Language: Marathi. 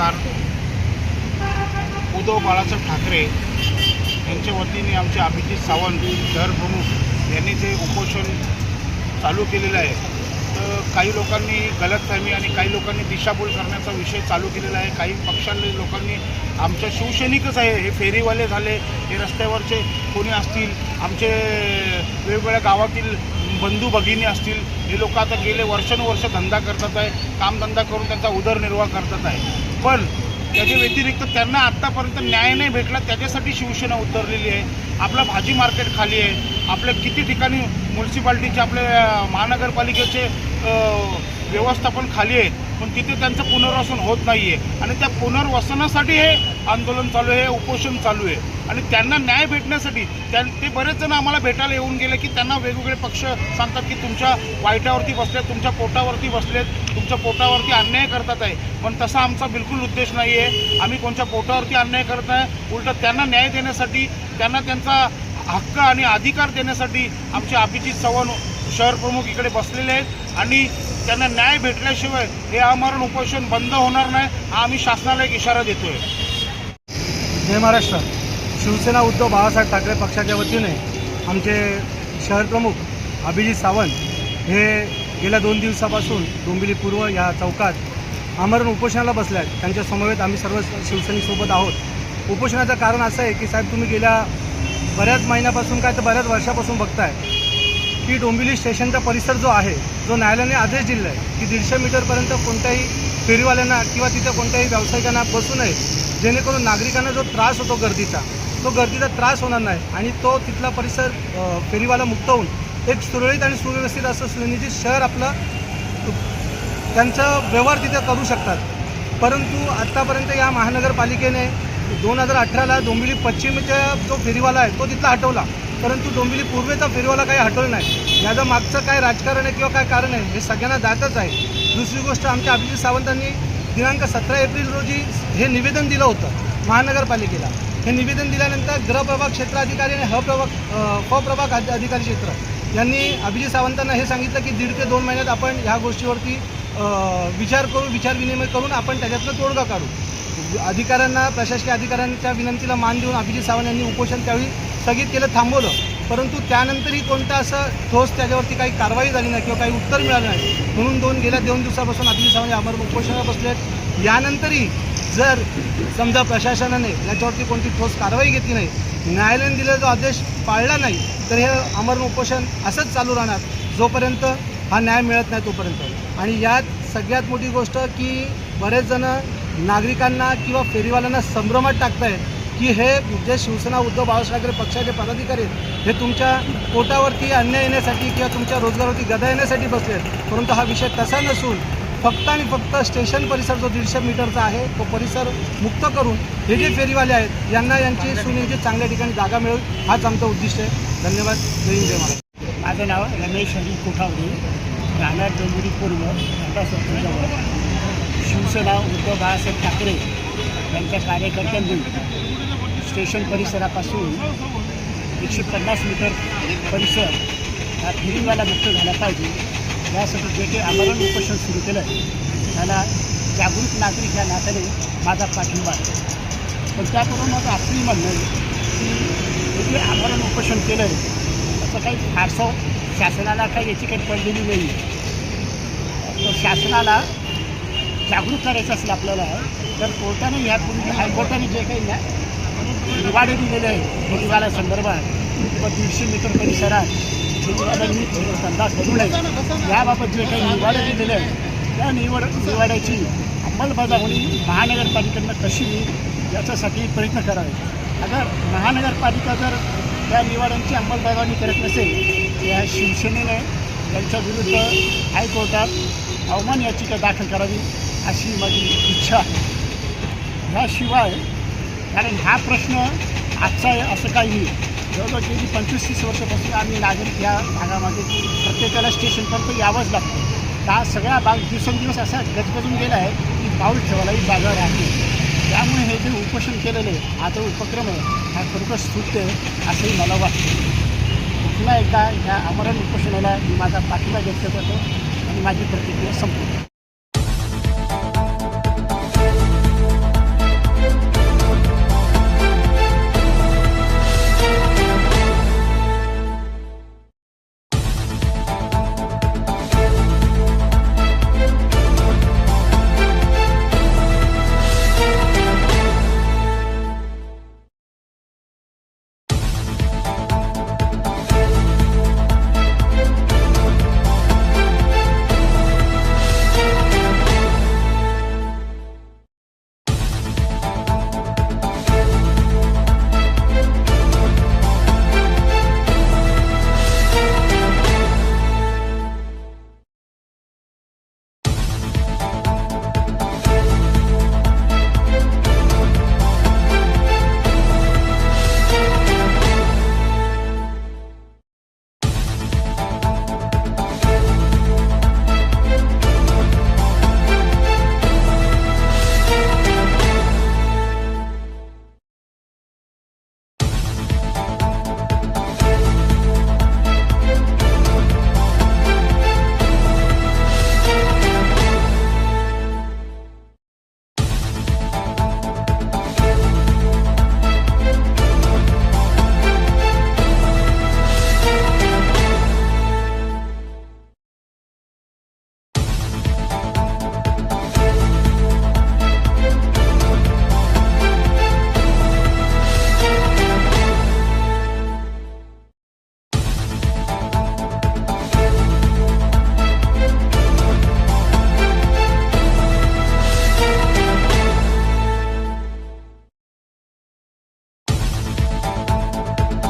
नमस्कार. उद्धव बाळासाहेब ठाकरे यांच्या वतीने आमचे अभिजित सावंत शहर प्रमुख यांनी जे उपोषण चालू केलेलं आहे तर काही लोकांनी गलतफहमी आणि काही लोकांनी दिशाभूल करण्याचा विषय चालू केलेला आहे. काही पक्षांनी लोकांनी आमच्या शिवसैनिकच आहे हे फेरीवाले झाले हे रस्त्यावरचे कोणी असतील आमचे वेगवेगळ्या गावातील बंधू भगिनी असतील हे लोक आता गेले वर्षानुवर्ष धंदा करतात आहे कामधंदा करून त्यांचा उदरनिर्वाह करतात आहे. पण त्याच्या व्यतिरिक्त त्यांना आत्तापर्यंत न्याय नाही भेटला त्याच्यासाठी शिवसेना उतरलेली आहे. आपलं भाजी मार्केट खाली आहे. आपल्या किती ठिकाणी म्युन्सिपाल्टीचे आपले महानगरपालिकेचे व्यवस्थापन खाली आहेत पण तिथे त्यांचं पुनर्वसन होत नाही आहे आणि त्या पुनर्वसनासाठी हे आंदोलन चालू आहे उपोषण चालू आहे. आणि त्यांना न्याय भेटण्यासाठी त्या ते बरेच जण आम्हाला भेटायला येऊन गेले की त्यांना वेगवेगळे पक्ष सांगतात की तुमच्या वाईटावरती बसलेत तुमच्या पोटावरती बसलेत तुमच्या पोटावरती अन्याय करतात आहे. पण तसा आमचा बिलकुल उद्देश नाही आहे आम्ही कोणत्या पोटावरती अन्याय करत नाही. उलट त्यांना न्याय देण्यासाठी त्यांना त्यांचा हक्क आणि अधिकार देण्यासाठी आमचे अभिजित चव्हाण शहर प्रमुख इकडे बसलेले आहेत आणि त्यांना न्याय भेटल्याशिवाय हे आमरण उपोषण बंद होणार नाही हा आम्ही शासनाला एक इशारा देतोय. जय महाराष्ट्र. शिवसेना उद्धव बाळासाहेब ठाकरे पक्षाच्या वतीने आमचे शहर प्रमुख अभिजित सावंत हे गेल्या दोन दिवसापासून डोंबिवली पूर्व या चौकात आमरण उपोषणाला बसले आहेत. त्यांच्या समवेत आम्ही सर्व शिवसेनेसोबत आहोत. उपोषणाचं कारण असं आहे की साहेब तुम्ही गेल्या बऱ्याच महिन्यापासून काय तर बऱ्याच वर्षापासून बघताय. की डोंबिवली स्टेशनचा परिसर जो आहे जो न्यायालयाने आदेश दिला आहे की दीडशे मीटरपर्यंत कोणत्याही फेरीवाल्यांना किंवा तिथे कोणत्याही व्यावसायिकांना बसू नये जेणेकरून नागरिकांना जो त्रास होतो गर्दीचा तो गर्दीचा त्रास होणार नाही आणि तो तिथला परिसर फेरीवाला मुक्त होऊन एक सुरळीत आणि सुव्यवस्थित असं सुनियोजित शहर आपलं त्यांचा व्यवहार तिथे करू शकतात. परंतु आत्तापर्यंत या महानगरपालिकेने दोन हजार अठराला डोंबिवली पश्चिमचा जो फेरीवाला आहे तो तिथला हटवला. परंतु डोंबिवली पूर्वेचा फेरीवाला काही हटवलं नाही. याचं मागचं काय राजकारण आहे किंवा काय कारण आहे हे सगळ्यांना जातच आहे. दुसरी गोष्ट आमच्या अभिजित सावंतांनी दिनांक सतरा एप्रिल रोजी हे निवेदन दिलं होतं महानगरपालिकेला. हे निवेदन दिल्यानंतर गृहप्रभाग क्षेत्राधिकारी आणि ह हप्रभाग प्रभाग अधिकारी क्षेत्र यांनी अभिजित सावंतांना हे सांगितलं की दीड ते दोन महिन्यात आपण ह्या गोष्टीवरती विचार करू विचार विनिमय करून आपण त्याच्यातनं तोडगा काढू. अधिकाऱ्यांना प्रशासकीय अधिकाऱ्यांच्या विनंतीला मान देऊन अभिजित सावंत यांनी उपोषण त्यावेळी स्थगित केलं थांबवलं. परंतु त्यानंतरही कोणतं असं ठोस त्याच्यावरती काही कारवाई झाली नाही किंवा काही उत्तर मिळालं नाही. म्हणून दोन गेल्या दोन दिवसापासून अभिजित अमर उपोषणाला बसलेत यानंतरही जर समजा प्रशासनाने याच्यावरती कोणती ठोस कारवाई घेतली नाही न्यायालयाने दिलेला जो आदेश पाळला नाही तर हे अमरण उपोषण असंच चालू राहणार जोपर्यंत हा न्याय मिळत नाही तोपर्यंत. आणि यात सगळ्यात मोठी गोष्ट की बरेच जण नागरिकांना किंवा फेरीवाल्यांना संभ्रमात टाकतायत. की हे जे शिवसेना उद्धव बाळासाहेब ठाकरे पक्षाचे पदाधिकारी आहेत हे तुमच्या पोटावरती अन्याय येण्यासाठी किंवा तुमच्या रोजगारावरती गदा येण्यासाठी बसले परंतु हा विषय तसा नसून फक्त आणि फक्त स्टेशन परिसर जो दीडशे मीटरचा आहे तो परिसर मुक्त करून हे जे फेरीवाले आहेत यांना यांची सुनियोजित चांगल्या ठिकाणी जागा मिळेल हाच आमचा उद्दिष्ट आहे. धन्यवाद. जय जय महाराज माझं नाव रमेश अनिल कोठावडे. राहणार डोंबिवली पूर्व आता शिवसेना उद्धव बाळासाहेब ठाकरे यांच्या कार्यकर्त्यांनी स्टेशन परिसरापासून एकशे पन्नास मीटर परिसर हा फेरीवाला मुक्त झाला पाहिजे. यासाठी जे काही आमरण उपोषण सुरू केलं त्याला जागरूक नागरिक या नात्याने माझा पाठिंबा आहे. पण त्याकडून माझं असंही म्हणणं आहे की जे आमरण उपोषण केलं आहे काही फारसं शासनाला काही याची काही पडलेली नाही. आहे तर शासनाला जागरूक करायचं असेल आपल्याला तर कोर्टाने यापूर्वी हायकोर्टाने जे काही ना निवाडे दिलेले आहे. फेरीवाला संदर्भात किंवा दीडशे मीटर परिसरात फेरीवाल्यांनी धंदा करू नये याबाबत जे काही निवाडे दिलेले आहे त्या निवड निवाड्याची अंमलबजावणी महानगरपालिकेनं कशी होईल याच्यासाठी प्रयत्न करावे. अगर महानगरपालिका जर त्या निवाड्यांची अंमलबजावणी करत नसेल या शिवसेनेने त्यांच्या विरुद्ध हायकोर्टात अवमान याचिका दाखल करावी अशी माझी इच्छा आहे. याशिवाय कारण हा प्रश्न आजचा आहे असं काही नाही. जवळजवळ गेली पंचवीस तीस वर्षापासून आम्ही नागरिक या भागामध्ये प्रत्येकाला स्टेशनपर्यंत यावंच लागतं. हा सगळा भाग दिवसेंदिवस असा गजबजून गेला आहे की पाऊल ठेवायलाही जागा राहते. त्यामुळे हे जे उपोषण केलेलं आहे हा जो उपक्रम आहे हा खरोखर स्तुत्य आहे असंही मला वाटतं. पुन्हा एकदा ह्या आमरण उपोषणाला मी माझा पाठिंबा व्यक्त करतो आणि माझी प्रतिक्रिया संपवतो.